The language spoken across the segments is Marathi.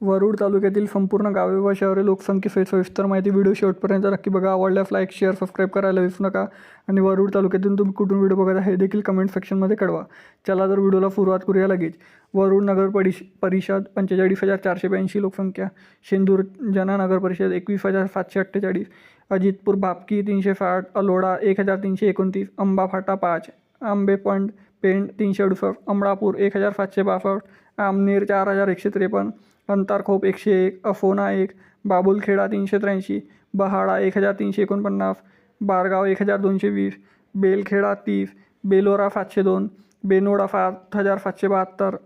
वरुड तालुक्यातील संपूर्ण गावे व शहरे लोकसंख्येसहित सविस्तर माहिती व्हिडिओ शेवटपर्यंत नक्की बघा. आवडल्यास लाईक शेअर सबस्क्राईब करायला विसरू नका. आणि वरुड तालुक्यातून तुम्ही कुठून व्हिडिओ बघत आहे हे देखील कमेंट सेक्शनमध्ये कळवा. चला तर व्हिडिओला सुरुवात करूया लगेच. वरुड नगर परिष परिषद पंचेचाळीस हजार चारशे ब्याऐंशी लोकसंख्या. शेंदूर जना नगर परिषद एकवीस हजार सातशे अठ्ठेचाळीस. अजितपूर भापकी तीनशे साठ. अलोडा एक हजार तीनशे एकोणतीस. अंबा फाटा पाच. आंबेपंड पेंड तीनशे अडुसष्ट. अमळापूर एक हजार सातशे बासष्ट. आमनेर चार हजार एकशे त्रेपन्न. अंतारखोप एकशे एक अफोना एक बाबुलखेडा तीनशे त्र्याऐंशी बहाडा एक हजार तीनशे एकोणपन्नास बारगाव एक हजार दोनशे वीस बेलखेडा तीस बेलोरा सातशे दोन बेनोडा सात हजार सातशे बहात्तर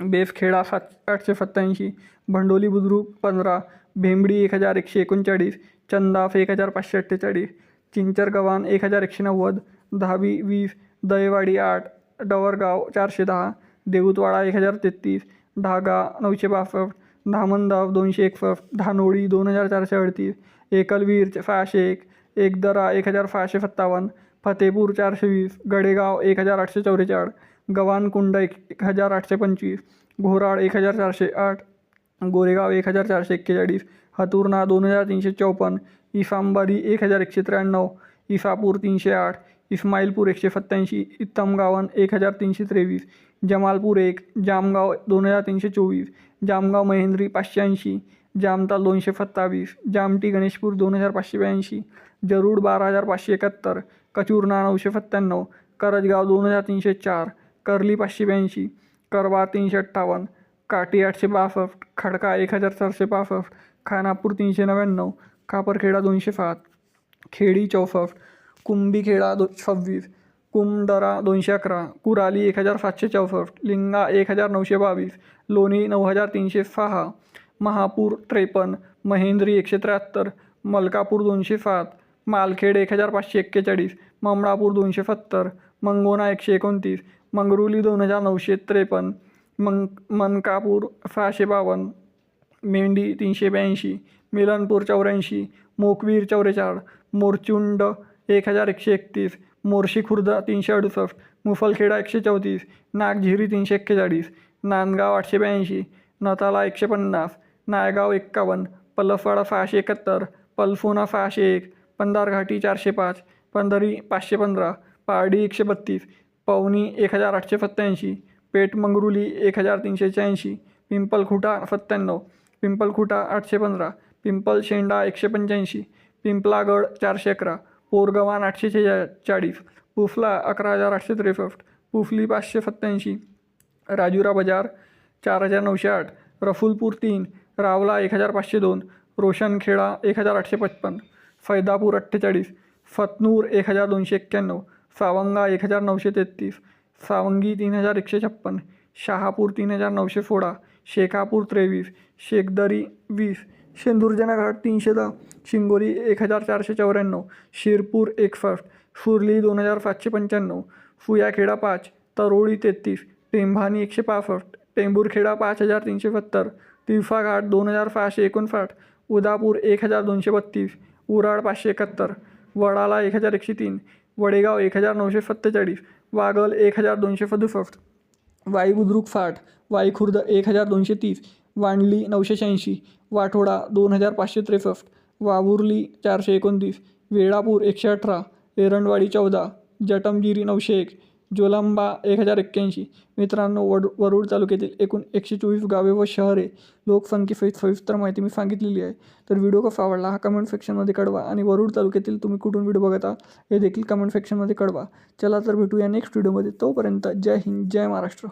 बेसखेडा सात आठशे सत्त्याऐंशी भंडोली बुद्रुक पंधरा भेंबडी एक हजार एकशे एकोणचाळीस चंदाफ एक हजार पाचशे अठ्ठेचाळीस चिंचर गव्हाण एक हजार एकशे नव्वद दहावी वीस दहेवाडी आठ डवरगाव चारशे दहा देऊतवाडा एक हजार तेहतीस धागा नऊशे बासष्ट धामणगाव दोनशे एकसष्ट धानोळी दोन हजार चारशे अडतीस एकलवीर सहाशे एक एकदरा एक हजार सहाशे सत्तावन्न फतेपूर चारशे वीस गडेगाव एक हजार आठशे चौवेचाळीस गव्हाणकुंड एक एक हजार आठशे पंचवीस घोराळ एक हजार चारशे आठ गोरेगाव एक हजार चारशे एक्केचाळीस हतुर्णा दोन हजार तीनशे चौपन्न इसांबारी एक हजार एकशे त्र्याण्णव इसापूर तीनशे आठ इस्माईलपूर एकशे सत्त्याऐंशी इत्तमगावन एक हजार तीनशे त्रेवीस जमालपूर एक जामगाव दोन हजार तीनशे चोवीस जामगाव महेंद्री पाचशे ऐंशी जामताल दोनशे सत्तावीस जामटी गणेशपूर दोन हजार पाचशे ब्याऐंशी जरूड बारा हजार पाचशे एकाहत्तर कचूरना नऊशे सत्त्याण्णव करजगाव दोन हजार तीनशे चार कर्ली पाचशे ब्याऐंशी करवा तीनशे अठ्ठावन्न काटी आठशे बासष्ट खडका एक हजार चारशे पासष्ट खानापूर तीनशे नव्याण्णव खापरखेडा दोनशे सात खेडी चौसष्ट कुंभीखेडा दो सव्वीस कुमडरा दोनशे अकरा कुराली एक हजार सातशे चौसष्ट लिंगा एक हजार नऊशे बावीस लोणी नऊ हजार तीनशे सहा महापूर त्रेपन्न महेंद्री एकशे त्र्याहत्तर मलकापूर दोनशे सात मालखेड एक हजार पाचशे एक्केचाळीस ममळापूर दोनशे सत्तर मंगोना एकशे एकोणतीस मंगरुली दोन हजार नऊशे त्रेपन्न मंग मनकापूर सहाशे बावन्न मेंढी तीनशे ब्याऐंशी मिलनपूर चौऱ्याऐंशी मोकवीर चौवेचाळ मोरचुंड एक हजार एकशे एकतीस मोर्शी खुर्द तीनशे अडुसष्ट मुफलखेडा एकशे चौतीस नागझिरी तीनशे एक्केचाळीस नांदगाव आठशे ब्याऐंशी नताला एकशे पन्नास नायगाव एक्कावन्न पलसवाडा सहाशे एकाहत्तर पलफोना सहाशे एक पंधारघाटी चारशे पाच पंधरी पाचशे पंधरा पारडी एकशे बत्तीस पवनी एक हजार आठशे सत्त्याऐंशी पेठ मंगरुली एक हजार तीनशे शहाऐंशी पिंपलखुटा सत्त्याण्णव पिंपलखुटा आठशे पंधरा पिंपल शेंडा एकशे पंच्याऐंशी पिंपलागड चारशे अकरा पोरगवान आठशे छे चाळीस पुफला अकरा हजार आठशे त्रेसष्ट पुफली पाचशे सत्त्याऐंशी राजुरा बाजार चार हजार नऊशे आठ रफुलपूर तीन रावला एक हजार पाचशे दोन रोशनखेडा एक हजार आठशे पचपन्न फैदापूर अठ्ठेचाळीस फतनूर एक हजार दोनशे एक्क्याण्णव सावंगा एक हजार नऊशे तेहतीस सावंगी तीन हजार एकशे छप्पन्न शहापूर तीन हजार नऊशे सोळा शेखापूर त्रेवीस शेखदरी वीस शेंदुर्जना घाट तीनशे दहा शिंगोली एक हजार चारशे चौऱ्याण्णव शिरपूर एकसष्ट सुरली दोन हजार सातशे पंच्याण्णव फुयाखेडा पाच तरोळी तेहतीस टेंभानी एकशे पासष्ट टेंभूरखेडा पाच हजार तीनशे सत्तर तिरफा घाट दोन हजार सहाशे एकोणसाठ उदापूर एक हजार दोनशे बत्तीस उराड पाचशे एकाहत्तर वडाला एक हजार एकशे तीन वडेगाव एक हजार नऊशे सत्तेचाळीस वागल एक हजार दोनशे सदुसष्ट वाई बुद्रुक साठ वाई खुर्द एक हजार दोनशे तीस वांडली नऊशे शहाऐंशी वाठोडा दोन हजार पाचशे त्रेसष्ट वावुर्ली चारशे एकोणतीस वेळापूर एकशे अठरा एरंडवाडी चौदा जटमगिरी नऊशे एक जोलंबा एक हजार एक्क्याऐंशी. मित्रांनो वड वरुड तालुक्यातील एकूण एकशे चोवीस गावे व शहरे लोकसंख्येसहित सविस्तर माहिती मी सांगितलेली आहे. तर व्हिडिओ कसा आवडला हा कमेंट सेक्शनमध्ये कळवा आणि वरुड तालुक्यातील तुम्ही कुठून व्हिडिओ बघता हे देखील कमेंट सेक्शनमध्ये कळवा. चला तर भेटूया नेक्स्ट व्हिडिओमध्ये तोपर्यंत जय हिंद जय महाराष्ट्र.